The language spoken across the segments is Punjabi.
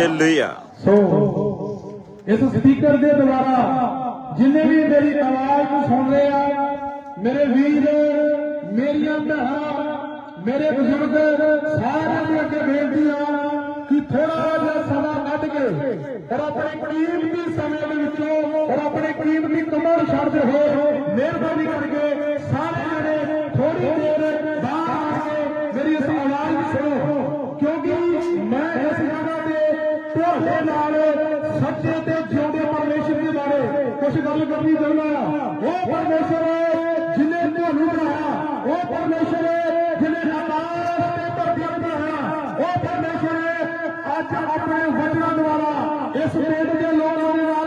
ਹਾਲੇਲੂਇਆ। ਸੋ, ਇਸ ਸਪੀਕਰ ਦੇ ਦੁਆਰਾ ਜਿੰਨੇ ਵੀ ਮੇਰੀ ਆਵਾਜ਼ ਨੂੰ ਸੁਣ ਰਹੇ ਆ, ਮੇਰੇ ਵੀਰ, ਮੇਰੀਆਂ ਭੈਣਾਂ, ਮੇਰੇ ਬਜ਼ੁਰਗ, ਸਾਰਿਆਂ ਨੂੰ ਅੱਗੇ ਬੇਨਤੀ ਆ ਕਿ ਥੋੜਾ ਜਿਹਾ ਸਮਾਂ ਕੱਢ ਕੇ ਔਰ ਆਪਣੇ ਕਰੀਬ ਦੀ ਸਮੇਂ ਦੇ ਵਿੱਚੋਂ ਔਰ ਆਪਣੇ ਕਰੀਬ ਦੀ ਕਮਰ ਛੱਡਦੇ ਹੋਏ ਮਿਹਰਬਾਨੀ ਕਰਕੇ ਇਸ ਗੱਲ ਕਰਨੀ ਚਾਹੁੰਦਾ ਉਹ ਪਰਮੇਸ਼ਰ ਜਿਨੇ ਤੁਹਾਨੂੰ ਬਣਾਇਆ, ਉਹ ਪਰਮੇਸ਼ਰ ਜਿਨੇ ਆਕਾਸ਼ ਤੇ ਧਰਤੀ ਬਣਾਇਆ, ਉਹ ਪਰਮੇਸ਼ਰ ਅੱਜ ਆਪਣੇ ਵਚਨਾਂ ਦੁਆਰਾ ਇਸ ਪੇਟ ਦੇ ਲੋਕਾਂ ਨੂੰ।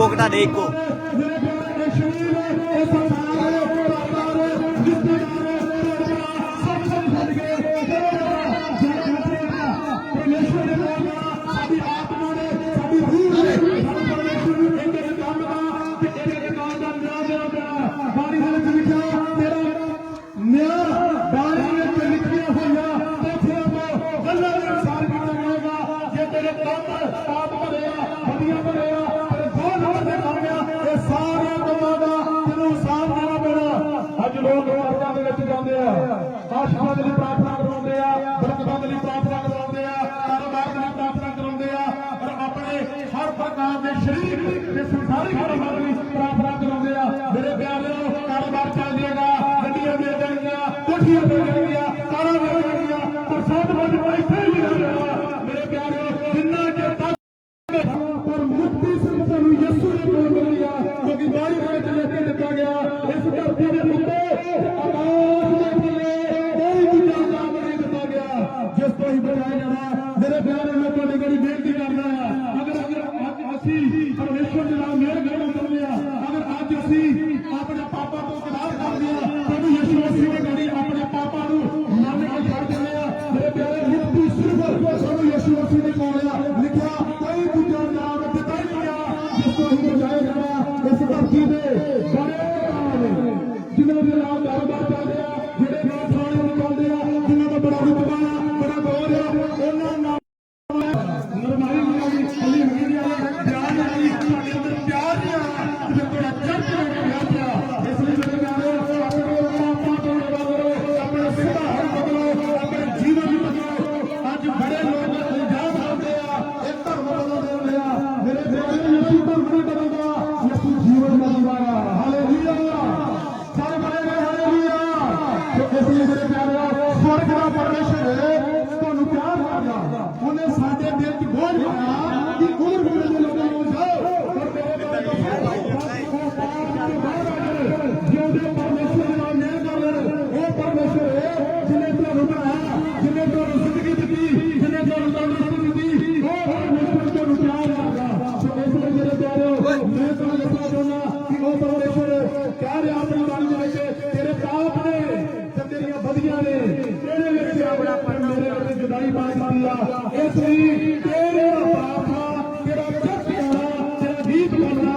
poke na deiko میرے بیان میں اگر اگر اسی اپنے پاپا کو قرار کر لیا تو یسو مسیح نے जिन जे लाइ ਜਿਹੜੇ ਤੇ ਅਸੀਂ ਮੇਰੇ ਪਿਆਰਿਆ ਸਵਰਗ ਦਾ ਪਰਮੇਸ਼ਰ ਤੁਹਾਨੂੰ ਪਿਆਰ ਕਰਦਾ। ਉਹਨੇ ਸਾਡੇ ਦਿਲ 'ਚ ਬੋਝ ਪਾਇਆ ਕਿ ਉਮਰ ਭਰ ਦੇ ਲੋਕਾਂ ਨੂੰ ਜਾਓ। ਪਰ ਮੇਰੇ ਕੋਲ ਤਾਂ ਜਿਉਂਦੇ ਪਰਮੇਸ਼ਰ ਨਾਲ ਮਿਹਰ ਕਰ ਲੈਣ, ਉਹ ਪਰਮੇਸ਼ਰ ਹੈ ਜਿਨੇ ਤੁਹਾਨੂੰ ਬਣਾਇਆ ਜਿਨੇ ਤੁਹਾਨੂੰ ਜ਼ਿੰਦਗੀ ਦਿੱਤੀ ਜਿਨੇ ਤੁਹਾਨੂੰ ਤੰਦਰੁਸਤੀ ਦਿੱਤੀ, ਉਹ ਪਰਮੇਸ਼ਰ ਤੁਹਾਨੂੰ ਪਿਆਰ ਕਰਦਾ। ਸੋ ਇਸ ਲਈ ਮੇਰੇ ਪਿਆਰਿਓ ਮੈਂ ਤੁਹਾਨੂੰ ਦੱਸਣਾ ਚਾਹੁੰਦਾ ਕਿ ਉਹ ਪਰਮੇਸ਼ਰ ਪਿਆਰ ਆਪਣੀ ਬਾਣੀ ਆ ਇਸ ਲਈ ਤੇਰੇ ਆ ਤੇਰਾ ਚੱਕ ਜਾਣਾ ਤੇਰਾ ਗੀਤ ਗਾਉਣਾ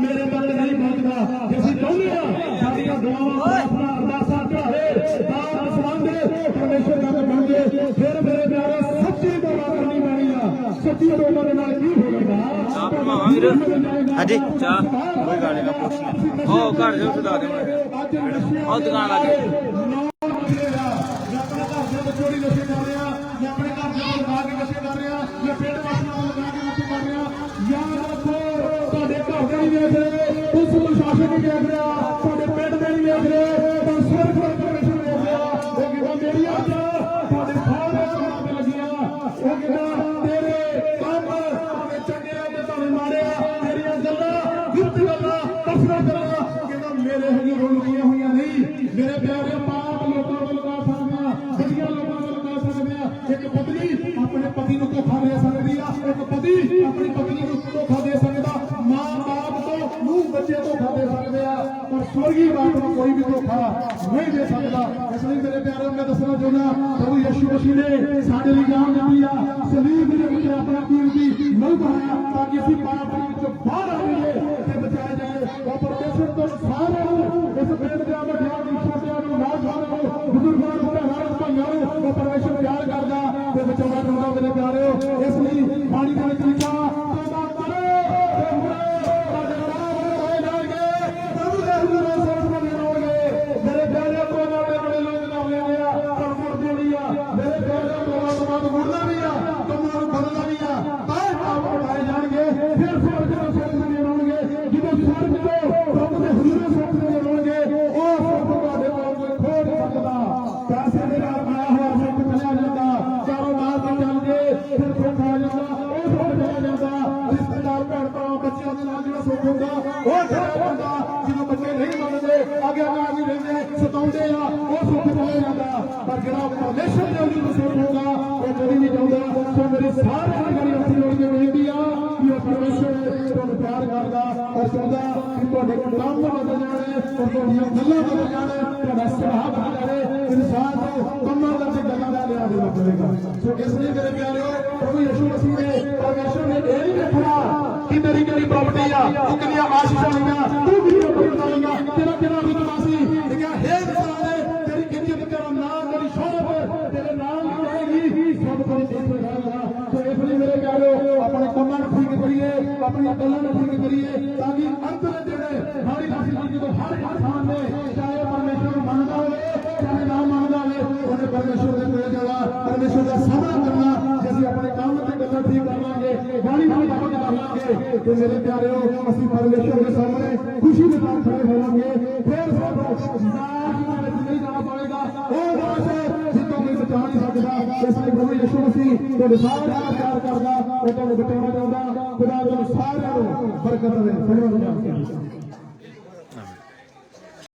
ਮੇਰੇ ਮਨ ਨਹੀਂ ਪਹੁੰਚਦਾ ਜੇ ਅਸੀਂ ਚਾਹੁੰਦੇ ਆ ਸਾਡੀਆਂ ਦੁਆਵਾਂ ਪ੍ਰਾਰਥਨਾ ਅਰਦਾਸਾਂ ਚੜਾਵੇ ਦਾਨ ਸੰਬੰਧ ਪਰਮੇਸ਼ਰ ਤੱਕ ਪਹੁੰਚੇ ਫਿਰ ਮੇਰੇ ਪਿਆਰੇ ਸੱਚੀ ਦੁਆ ਕਰਨੀ ਪੈਣੀ ਆ। ਸੱਚੀ ਦੁਆ ਦੇ ਨਾਲ ਕੀ ਹੋਵੇਗਾ ਚਾਹ ਬਣਵਾਵਾਂ ਵੀਰ ਹਾਂਜੀ। ਚਾਹ ਕੋਈ ਗੱਲ ਨਹੀਂ ਪੁੱਛ ਲੈ ਹੋ ਘਰ ਜਾ ਸੁਧਾ ਦੇ ਉਹ ਦੁਕਾਨ ਲੱਗ ਗਈ ਚੋਰੀ ਨਸ਼ੇ ਕਰ ਰਿਹਾ ਜਾਂ ਆਪਣੇ ਘਰ ਦੇ ਕੋਲ ਲਗਾ ਕੇ ਨਸ਼ੇ ਕਰ ਰਿਹਾ ਜਾਂ ਪਿੰਡ ਵਾਸੀਆਂ ਨੂੰ ਲਗਾ ਕੇ ਨਸ਼ੇ ਕਰ ਰਿਹਾ ਯਾਦ ਰੱਖੋ ਤੁਹਾਡੇ ਘਰ ਦੇ ਨਹੀਂ ਵੇਖ ਰਹੇ ਉਸ ਪ੍ਰਸ਼ਾਸਨ ਨਹੀਂ ਵੇਖ ਰਿਹਾ ਤੁਹਾਡੇ ਪਿੰਡ ਦੇ ਨਹੀਂ ਵੇਖ ਰਹੇ ਪਰ ਸਿਰਫ ਪਰਮੇਸ਼ਰ ਵੇਖ ਰਿਹਾ। ਉਹ ਕਹਿੰਦਾ ਮੇਰੀ ਅੱਖ ਤੁਹਾਡੇ ਸਾਰੇ ਕੰਮਾਂ ਤੇ ਲੱਗੀਆਂ। ਉਹ ਕਹਿੰਦਾ, ਤੇਰੇ ਕੰਮ ਭਾਵੇਂ ਚੰਗੇ ਆ ਤੇ ਭਾਵੇਂ ਮਾੜੇ ਆ, ਤੇਰੀਆਂ ਗੱਲਾਂ ਗੁਪਤ ਗੱਲਾਂ ਕਸਰਾਂ ਗੱਲਾਂ। ਕਹਿੰਦਾ, ਮੇਰੇ ਹਜੇ ਰੁਲਦੀਆਂ ਹੋਈਆਂ ਨਹੀਂ। ਮੇਰੇ ਪਿਆਰੇ ਪਾਪ ਲੋਕਾਂ ਵੱਲ ਲਗਾ ਸਕਦੇ ਆ ਲੋਕਾਂ ਵੱਲ ਲਗਾ ਸਕਦੇ। ਆ ਇੱਕ ਪਤਨੀ ਆਪਣੇ ਪਤੀ ਨੂੰ ਧੋਖਾ ਦੇ ਸਕਦੀ ਆ, ਇੱਕ ਪਤੀ ਆਪਣੀ ਪਤਨੀ ਨੂੰ ਧੋਖਾ ਦੇ ਸਕਦਾ ਮਾਂ ਬਾਪ ਤੋਂ ਨੂੰ ਬੱਚੇ ਧੋਖਾ ਦੇ ਸਕਦੇ ਆ ਪਰ ਸਵਰਗੀ ਬਾਪ ਨੂੰ ਕੋਈ ਵੀ ਧੋਖਾ ਨਹੀਂ ਦੇ ਸਕਦਾ। ਇਸ ਲਈ ਮੇਰੇ ਪਿਆਰੇ, ਮੈਂ ਦੱਸਣਾ ਚਾਹੁੰਦਾ ਪ੍ਰਭੂ ਯਿਸੂ ਮਸੀਹ ਨੇ ਸਾਡੇ ਲਈ ਜਾਨ ਦਿੱਤੀ ਆ। ਸਲੀਬ ਦੇ ਵਿੱਚ ਆਪਣਾ ਕੀਮਤੀ ਮੁੱਲ ਪਾਇਆ ਤਾਂ ਕਿ ਅਸੀਂ ਪਾਪ ਦੇ ਵਿੱਚੋਂ ਬਾਹਰ ਆਈਏ ਤੇ ਬਚਾਏ ਜਾਈਏ ਉਹ ਪਰਮੇਸ਼ਰ ਤੋਂ ਸਾਰਿਆਂ ਨੂੰ ਇਸ ਪਿੰਡ ਦੇ ਵੱਡਿਆਂ ਨੂੰ ਛੋਟਿਆਂ ਨੂੰ ਨੌਜਵਾਨਾਂ ਨੂੰ। ਬਜ਼ੁਰਗਾਂ ਨੂੰ ਭੈਣਾਂ ਭਾਈਆਂ ਨੂੰ ਉਹ ਪਰਮੇਸ਼ਰ ਪਿਆਰ ਕਰਦਾ ਤੇ ਬਚਾਉਣਾ ਚਾਹੁੰਦਾ ਮੇਰੇ ਪਿਆਰਿਓ ਇਸ ਲਈ ਪਾਣੀ ਦੇ ਵਿੱਚ ਤੋਬਾ ਕਰੋ ਤੇ ਮੁੜੋ ਤੁਹਾਡੇ ਨਾਮ ਹੋਏ ਜਾਣਗੇ ਪ੍ਰਭੂ ਦੇ ਹੁਕਮ ਸਰਬ ਨੂੰ ਮਿਲੋਗੇ ਮੇਰੇ ਪਿਆਰਿਓ ਕੋਨਾ ਦੇ ਬੜੇ ਲੋਕ ਨਾਮ ਲੈਂਦੇ ਆ ਪਰ ਮੁੜਦੇ ਨਹੀਂ ਆ ਮੇਰੇ ਪਿਆਰਿਓ ਕੋਨਾ ਤੋਂ ਬਾਅਦ ਮੁੜਨਾ ਵੀ ਆ ਕੰਮਾਂ ਨੂੰ ਬਦਲਣਾ ਵੀ ਆ ਤਾਂ ਆਪ ਉਠਾਏ ਜਾਣਗੇ ਫਿਰ ਸਵਰਗ ਨੂੰ ਸੁੱਖ ਦੇ ਆਉਣਗੇ ਜਦੋਂ ਸਵਰਗ ਤੋਂ ਪ੍ਰਭੂ ਦੇ ਹੁਕਮ ਸੁੱਖ ਦੇ ਆਉਣਗੇ ਉਹ ਸੁੱਖ ਤੁਹਾਡੇ ਕੋਲ ਕੋਈ ਖੋ ਨਹੀਂ ਸਕਦਾ ਪੈਸੇ ਦੇ ਨਾਲ ਆਇਆ ਹੋਇਆ ਸੁੱਖ ਚਲਿਆ ਜਾਂਦਾ ਕਾਰੋਬਾਰ ਤੇ ਚੱਲ ਜੇ ਫਿਰ ਸੁੱਖ ਆ ਜਾਂਦਾ, ਉਹ ਸੁੱਖ ਚਲਿਆ ਜਾਂਦਾ। ਰਿਸ਼ਤੇਦਾਰ ਭੈਣ ਭਰਾ ਬੱਚਿਆਂ ਦੇ ਨਾਲ ਜਿਹੜਾ ਸੁੱਖ ਹੁੰਦਾ, ਉਹ ਚਲਿਆ ਜਾਂਦਾ। ਜਦੋਂ ਬੱਚੇ ਨਹੀਂ ਮੰਨਦੇ ਆਗਿਆਕਾਰੀ ਰਹਿੰਦੇ ਸਤਾਉਂਦੇ ਆ, ਉਹ ਸੁੱਖ ਚਲਿਆ ਜਾਂਦਾ। ਪਰ ਜਿਹੜਾ ਪਰਮੇਸ਼ਰ ਦੇ ਉਹਨੂੰ ਸੁੱਖ ਹੁੰਦਾ, ਉਹ ਕਦੀ ਨਹੀਂ ਚਾਹੁੰਦਾ। ਸੋ ਮੇਰੇ ਸਾਰੇ ਹਰੀ ਹੱਥ ਜੋੜ ਕੇ ਬੇਨਤੀ ਆ ਕਿ ਉਹ ਪਰਮੇਸ਼ਰ ਤੁਹਾਨੂੰ ਪਿਆਰ ਕਰਦਾ ਔਰ ਚਾਹੁੰਦਾ ਕਿ ਤੁਹਾਡੇ ਕੰਮ ਬਦਲ ਜਾਣੇ ਔਰ ਤੁਹਾਡੀਆਂ ਗੱਲਾਂ ਬਦਲ ਜਾਣੇ, ਤੁਹਾਡਾ ਸੁਭਾਅ ਬਦਲ ਜਾਣੇ ਇਨਸਾਨ ਦੇ ਕੰਮਾਂ ਦਾ ਤੇ ਗੱਲਾਂ ਸੋ ਇਸ ਲਈ ਮੇਰੇ ਪਿਆਰਿਓ, ਪ੍ਰਭੂ ਯਿਸੂ ਮਸੀਹ ਨੇ ਪਰਮੇਸ਼ਰ ਨੇ ਇਹ ਵੀ ਦੇਖਣਾ ਕਿ ਤੇਰੀ ਕਿਹੜੀ ਪ੍ਰਾਪਰਟੀ ਆ ਤੂੰ ਕਿੰਨੀਆਂ ਆਸ਼ੀਸ਼ਾਂ ਲਈਆਂ ਤੂੰ ਕਿੰਨੀਆਂ ਬਰਕਤਾਂ ਲਈਆਂ ਤੇਰਾ ਕਿਹੜਾ ਰੁਤਬਾ ਸੀ ਇਹ ਕਿਹਾ ਹੈ ਇਨਸਾਨ ਤੇਰੀ ਇੱਜ਼ਤ ਤੇਰਾ ਨਾਮ ਤੇਰੀ ਸ਼ੋਹਰਤ ਤੇਰੇ ਨਾਮ ਦੀ ਰਹੇਗੀ ਸਭ ਕੁਝ ਦੇਖੋ ਜਾਏਗਾ ਸੋ ਇਸ ਲਈ ਮੇਰੇ ਪਿਆਰਿਓ ਆਪਣੇ ਕੰਮਾਂ ਨੂੰ ਠੀਕ ਕਰੀਏ ਆਪਣੀਆਂ ਗੱਲਾਂ ਨੂੰ ਠੀਕ ਕਰੀਏ ਤਾਂ ਕਿ ਅੰਤ ਦੇ ਜਿਹੜੇ ਹਾੜੀ ਹਾਸੀ ਜਦੋਂ ਹਰ ਇਨਸਾਨ ਨੇ ਚਾਹੇ ਪਰਮੇਸ਼ਰ ਨੂੰ ਮੰਨਦਾ ਹੋਵੇ ਚਾਹੇ ਨਾ ਮੰਨਦਾ ਹੋਵੇ ਉਹਨੇ ਪਰਮੇਸ਼ਰ ਦੇ ਕੋਲ ਜਾਣਾ ਪਰਮੇਸ਼ਰ ਦਾ ਸਾਹਮਣਾ ਕਰਨਾ ਜੇ ਅਸੀਂ ਆਪਣੇ ਕੰਮ ਤੇ ਗੱਲਾਂ ਠੀਕ ਕਰ ਬਾਣੀ ਨੂੰ ਕੰਮ ਕਰ ਤੇ ਮੇਰੇ ਪਿਆਰਿਓ, ਅਸੀਂ ਪਰਮੇਸ਼ਰ ਦੇ ਸਾਹਮਣੇ ਖੁਸ਼ੀ ਦੇ ਨਾਲ ਖੜੇ ਹੋਵਾਂਗੇ। ਫਿਰ ਸਾਨੂੰ ਨਾਸ਼ ਦੇ ਨਹੀਂ ਜਾਣਾ ਪਵੇਗਾ। ਉਹ ਨਾਸ਼ ਜਿੱਤੋਂ ਕੋਈ ਬਚਾ ਨਹੀਂ ਸਕਦਾ। ਇਸ ਲਈ ਪ੍ਰਭੂ ਯਿਸੂ ਮਸੀਹ, ਤੁਹਾਡੇ ਸਾਰਿਆਂ ਦਾ ਪਿਆਰ ਕਰਦਾ, ਉਹ ਤੁਹਾਨੂੰ ਬਚਾਉਣਾ ਚਾਹੁੰਦਾ। ਖੁਦਾ ਤੁਹਾਨੂੰ ਸਾਰਿਆਂ ਨੂੰ ਬਰਕਤ ਦੇਵੇ ਧੰਨਵਾਦ